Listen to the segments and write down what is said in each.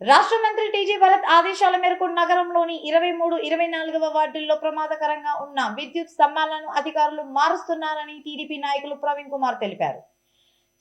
రాష్ట్ర మంత్రి టీజీ భరత్ ఆదేశాల మేరకు నగరంలోని ఇరవై మూడు ఇరవై నాలుగవ వార్డుల్లో ప్రమాదకరంగా ఉన్న విద్యుత్ స్తంభాలను అధికారులు మారుస్తున్నారని టీడీపీ నాయకులు ప్రవీణ్ కుమార్ తెలిపారు.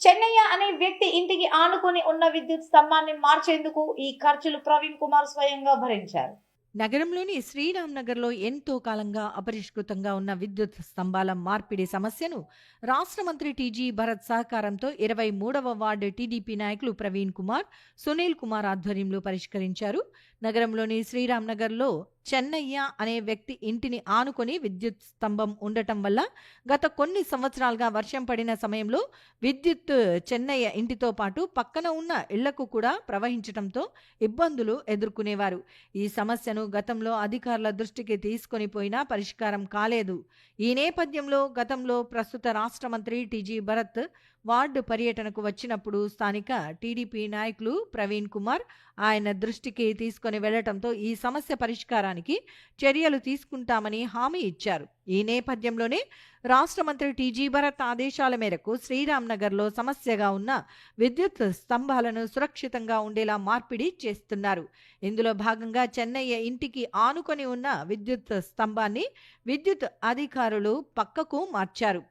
చెన్నయ్య అనే వ్యక్తి ఇంటికి ఆనుకుని ఉన్న విద్యుత్ స్తంభాన్ని మార్చేందుకు ఈ ఖర్చులు ప్రవీణ్ కుమార్ స్వయంగా భరించారు. నగరంలోని శ్రీరామ్నగర్లో ఎంతో కాలంగా అపరిష్కృతంగా ఉన్న విద్యుత్ స్తంభాల మార్పిడి సమస్యను రాష్ట్ర మంత్రి టీజీ భరత్ సహకారంతో ఇరవై మూడవ వార్డు టీడీపీ నాయకులు ప్రవీణ్ కుమార్ సునీల్ కుమార్ ఆధ్వర్యంలో పరిష్కరించారు. నగరంలోని శ్రీరామ్నగర్లో చెన్నయ్య అనే వ్యక్తి ఇంటిని ఆనుకొని విద్యుత్ స్తంభం ఉండటం వల్ల గత కొన్ని సంవత్సరాలుగా వర్షం పడిన సమయంలో విద్యుత్ చెన్నయ్య ఇంటితో పాటు పక్కన ఉన్న ఇళ్ళకు కూడా ప్రవహించడంతో ఇబ్బందులు ఎదుర్కొనేవారు. ఈ సమస్యను గతంలో అధికారుల దృష్టికి తీసుకొని పోయినా పరిష్కారం కాలేదు. ఈ నేపథ్యంలో గతంలో ప్రస్తుత రాష్ట్ర మంత్రి టీజీ భరత్ వార్డు పర్యటనకు వచ్చినప్పుడు స్థానిక టీడీపీ నాయకులు ప్రవీణ్ కుమార్ ఆయన దృష్టికి తీసుకొని వెళ్ళటంతో ఈ సమస్య పరిష్కారానికి చర్యలు తీసుకుంటామని హామీ ఇచ్చారు. ఈ నేపథ్యంలోనే రాష్ట్ర మంత్రి టీజీ భరత్ ఆదేశాల మేరకు శ్రీరామ్ నగర్లో సమస్యగా ఉన్న విద్యుత్ స్తంభాలను సురక్షితంగా ఉండేలా మార్పిడి చేస్తున్నారు. ఇందులో భాగంగా చెన్నయ్య ఇంటికి ఆనుకొని ఉన్న విద్యుత్ స్తంభాన్ని విద్యుత్ అధికారులు పక్కకు మార్చారు.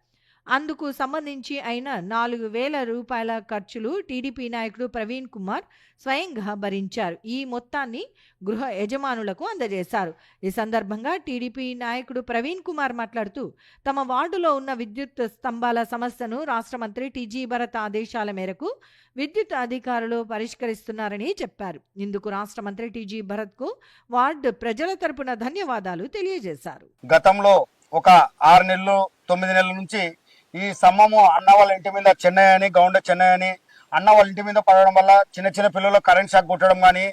అందుకు సంబంధించి అయిన నాలుగు వేల రూపాయల ఖర్చులు టీడీపీ నాయకుడు ప్రవీణ్ కుమార్ స్వయంగా భరించారు. ఈ మొత్తాన్ని గృహ యజమానులకు అందజేశారు. ఈ సందర్భంగా టీడీపీ నాయకుడు ప్రవీణ్ కుమార్ మాట్లాడుతూ తమ వార్డులో ఉన్న విద్యుత్ స్తంభాల సమస్యను రాష్ట్ర మంత్రి టీజీ భరత్ ఆదేశాల మేరకు విద్యుత్ అధికారులు పరిష్కరిస్తున్నారని చెప్పారు. ఇందుకు రాష్ట్ర మంత్రి టీజీ భరత్కు వార్డు ప్రజల తరపున ధన్యవాదాలు తెలియజేశారు. గతంలో ఒక ఆరు నెలలు తొమ్మిది నెలల నుంచి ఈ సమ్మము అన్న వాళ్ళ ఇంటి మీద చెన్నై అని గౌండ చెన్నై అని అన్న వాళ్ళ ఇంటి మీద పడడం వల్ల చిన్న చిన్న పిల్లలు కరెంట్ షాక్ కొట్టడం కానీ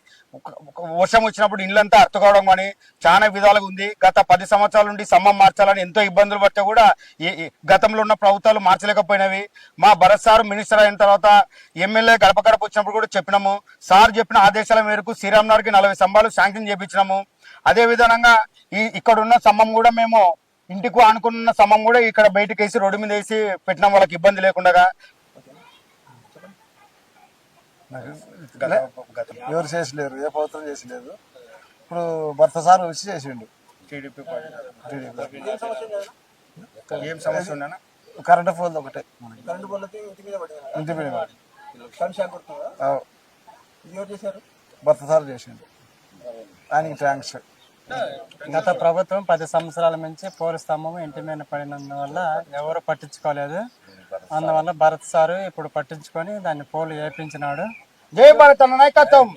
వర్షం వచ్చినప్పుడు ఇళ్ళంతా అర్తుకోవడం కానీ చాలా విధాలుగా ఉంది. గత పది సంవత్సరాల నుండి సమ్మం మార్చాలని ఎంతో ఇబ్బందులు పడితే కూడా గతంలో ఉన్న ప్రభుత్వాలు మార్చలేకపోయినవి. మా భరత్ సార్ మినిస్టర్ అయిన తర్వాత ఎమ్మెల్యే గడప గడప వచ్చినప్పుడు కూడా చెప్పినాము. సార్ చెప్పిన ఆదేశాల మేరకు శ్రీరామ్ నగర్కి నలభై స్తంభాలు శాంక్షన్ చేయించినాము అదే విధంగా ఈ ఇక్కడ ఉన్న కూడా మేము ఇంటికి ఆనుకున్న స్తంభం కూడా ఇక్కడ బయటకు వేసి రోడ్డు మీద వేసి పెట్టినాం వాళ్ళకి ఇబ్బంది లేకుండా ఎవరు చేసలేరు ఏ ప్రభుత్వం చేసలేదు. ఇప్పుడు భర్త సార్ వచ్చి చేసిండు. టీడీపీ ఏం సమస్య ఉన్నా కరెంట్ పోల్ ఒకటే. కరెంటు ఇంటి మీద ఇంటి భర్త సార్ చేసిండు. ఆయనకి థ్యాంక్స్ గత ప్రభుత్వం పది సంవత్సరాల నుంచి పోరు స్తంభం ఇంటి మీద పడినందువల్ల ఎవరు పట్టించుకోలేదు. అందువల్ల భరత్ సారు ఇప్పుడు పట్టించుకొని దాన్ని పోలు వేపించినాడు. జై భారత్ అన్న నాయకత్వం.